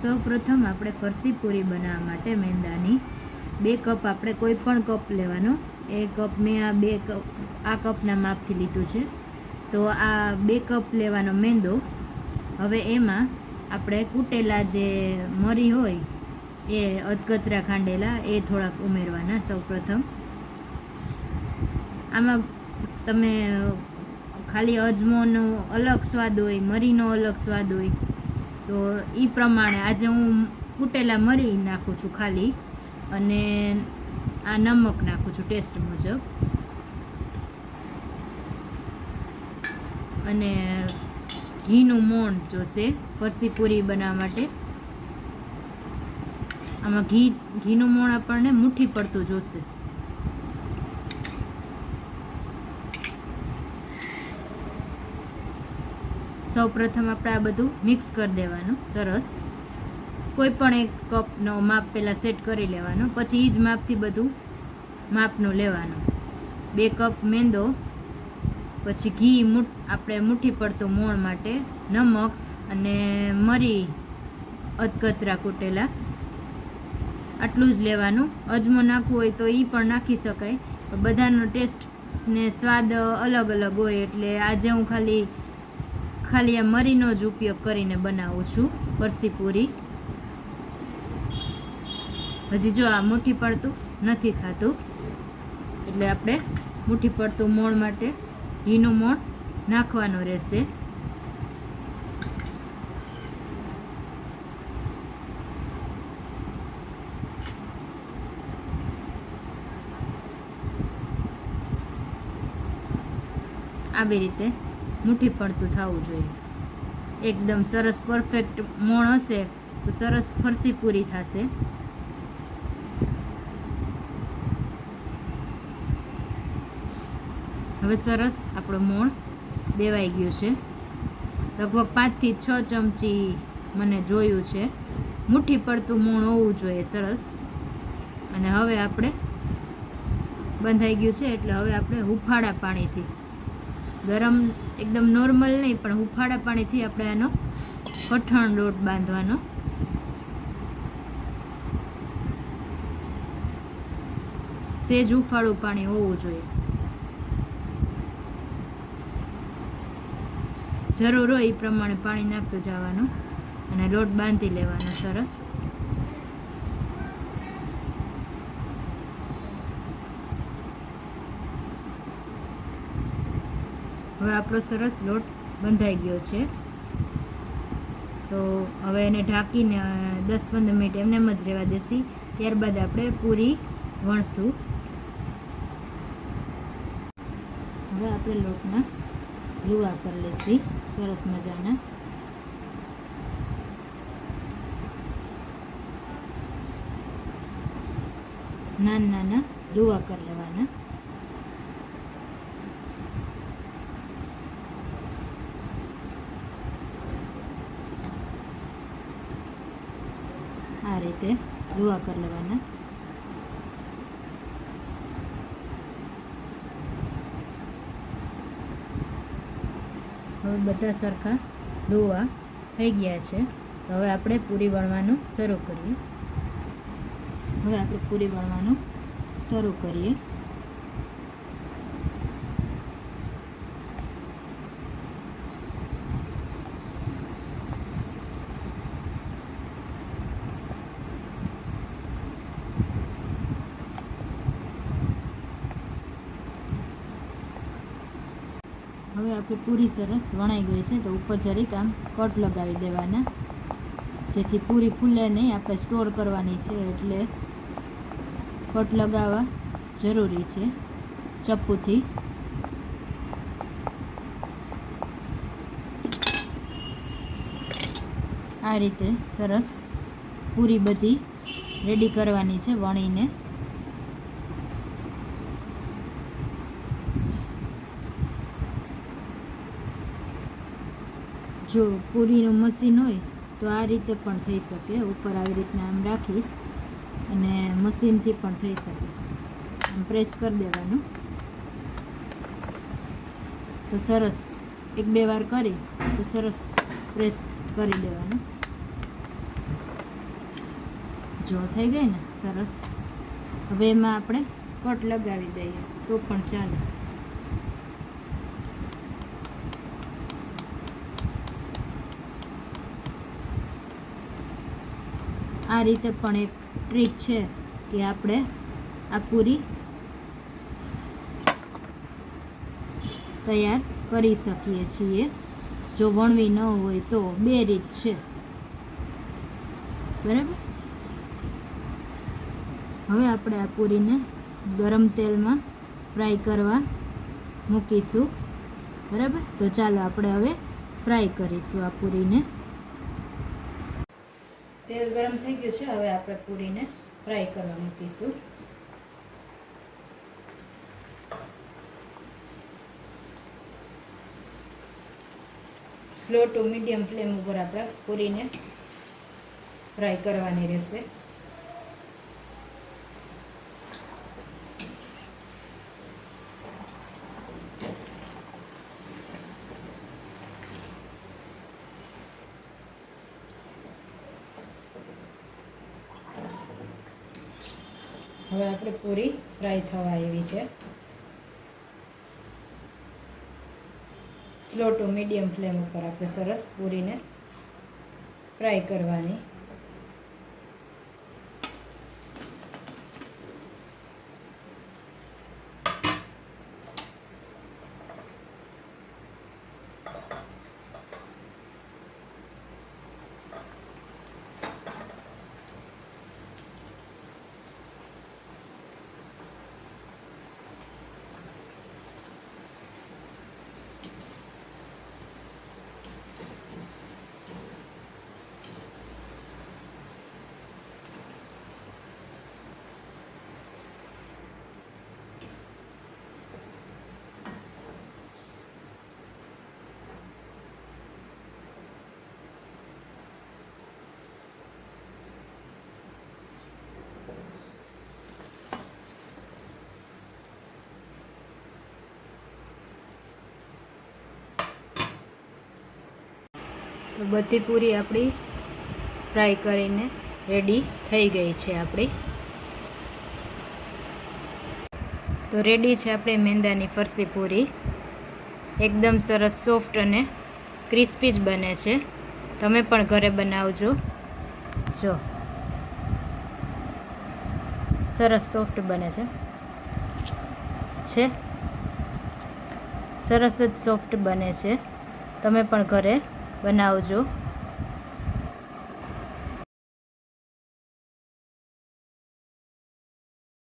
સૌ પ્રથમ આપણે ફરસી પૂરી બનાવવા માટે મેંદાની બે કપ આપણે કોઈ પણ કપ લેવાનો. એ કપ મેં આ બે કપ, આ કપના માપથી લીધું છે. તો આ બે કપ લેવાનો મેંદો. હવે એમાં આપણે કૂટેલા જે મરી હોય, એ અધકચરા ખાંડેલા, એ થોડાક ઉમેરવાના સૌપ્રથમ. આમાં તમે ખાલી અજમોનો અલગ સ્વાદ હોય, મરીનો અલગ સ્વાદ હોય તો એ પ્રમાણે આજે હું કૂટેલા મરી નાખું છું ખાલી અને આ નમક નાખું છું ટેસ્ટ મુજબ. અને ઘીનું મોણ જોશે ફરસી પૂરી બનાવવા માટે. આમાં ઘી, ઘીનું મોણ આપણને મુઠ્ઠી પડતું જોશે. સૌ પ્રથમ આપણે આ બધું મિક્સ કરી દેવાનું, સરસ. કોઈ પણ એક કપનો માપ પહેલાં સેટ કરી લેવાનો, પછી એ જ માપથી બધું માપનું લેવાનું. બે કપ મેંદો, પછી ઘી મૂઠ આપણે મુઠ્ઠી પડતું મોણ માટે, નમક અને મરી, અધકચરા કૂટેલા. આટલું જ લેવાનું. અજમો નાખવું હોય તો એ પણ નાખી શકાય. બધાનો ટેસ્ટ ને સ્વાદ અલગ અલગ હોય એટલે આજે હું ખાલી ખાલી આ મરીનો જ ઉપયોગ કરીને બનાવું છું, પરસી પૂરી. હજી જો આ મુઠ્ઠી પડતું નથી થતું, એટલે આપણે મુઠ્ઠી પડતું મોણ માટે ઘીનું મોણ નાખવાનું રહેશે. આવી રીતે મુઠ્ઠી પડતું થવું જોઈએ. એકદમ સરસ પરફેક્ટ મોણ હશે તો સરસ ફરસી પૂરી થશે. હવે સરસ આપણો મોણ દેવાઈ ગયું છે. લગભગ પાંચથી છ ચમચી મને જોયું છે. મુઠ્ઠી પડતું મોણ હોવું જોઈએ સરસ. અને હવે આપણે બંધાઈ ગયું છે એટલે હવે આપણે હુફાળા પાણીથી ગરમ એકદમ નોર્મલ નહીં, પણ હુફાળા પાણીથી આપણે આનો કઠણ લોટ બાંધવાનો. સેજ હુફાળું પાણી હોવું જોઈએ. જરૂર હોય એ પ્રમાણે પાણી નાખતું જવાનું અને લોટ બાંધી લેવાનો સરસ. હવે આપણો સરસ લોટ બંધાઈ ગયો છે. તો હવે એને ઢાંકીને દસ પંદર મિનિટ એમને એમ જ રહેવા દેસી. ત્યારબાદ આપણે પૂરી વણશું. હવે આપણે લોટના લુવા કરી લઈશી સરસ મજાના. નાના નાના લુવા કરી લેવાના. આ રીતે લુવા કરી લેવાના. હવે બધા સરખા લુવા થઈ ગયા છે. તો હવે આપણે પૂરી વણવાનું શરૂ કરીએ. હવે આપણે પૂરી વણવાનું શરૂ કરીએ હવે આપણી પૂરી સરસ વણાઈ ગઈ છે તો ઉપર જરીક આમ કટ લગાવી દેવાના. જેથી પૂરી ફૂલે નહીં, આપણે સ્ટોર કરવાની છે એટલે કટ લગાવવા જરૂરી છે ચપ્પુથી. આ રીતે સરસ પૂરી બધી રેડી કરવાની છે વણીને. જો પૂરીનું મશીન હોય, તો આ રીતે પણ થઈ શકે. ઉપર આવી રીતના આમ રાખી અને મશીનથી પણ થઈ શકે. આમ પ્રેસ કરી દેવાનું. તો સરસ. એક બે વાર કરી, તો સરસ પ્રેસ કરી દેવાનું. જો થઈ ગઈ ને, સરસ. હવે એમાં આપણે કટ લગાવી દઈએ, તો પણ ચાલે. આ રીતે પણ એક ટ્રીક છે કે આપણે આ પૂરી તૈયાર કરી શકીએ છીએ. જો વણવી ન હોય તો બે રીત છે. બરાબર? હવે આપણે આ પૂરીને ગરમ તેલમાં ફ્રાય કરવા મૂકીશું. બરાબર? તો ચાલો આપણે હવે ફ્રાય કરીશું આ પૂરીને. તેલ ગરમ થઈ ગયું છે. હવે આપણે પૂરીને ફ્રાય કરવા મૂકીશું. સ્લો ટુ મીડિયમ ફ્લેમ ઉપર આપણે પૂરીને ફ્રાય કરવાની રહેશે. હવે આપણે પૂરી ફ્રાય થવા આવી છે. સ્લો ટુ મીડિયમ ફ્લેમ ઉપર આપણે સરસ પૂરીને ફ્રાય કરવાની. તો બધી પૂરી આપણી ફ્રાય કરીને રેડી થઈ ગઈ છે આપણી. તો રેડી છે આપણે મેંદાની ફરસી પૂરી. એકદમ સરસ સોફ્ટ અને ક્રિસ્પી જ બને છે. તમે પણ ઘરે બનાવજો. જો. સરસ સોફ્ટ બને છે. છે? સરસ જ સોફ્ટ બને છે. તમે પણ ઘરે બનાવજો.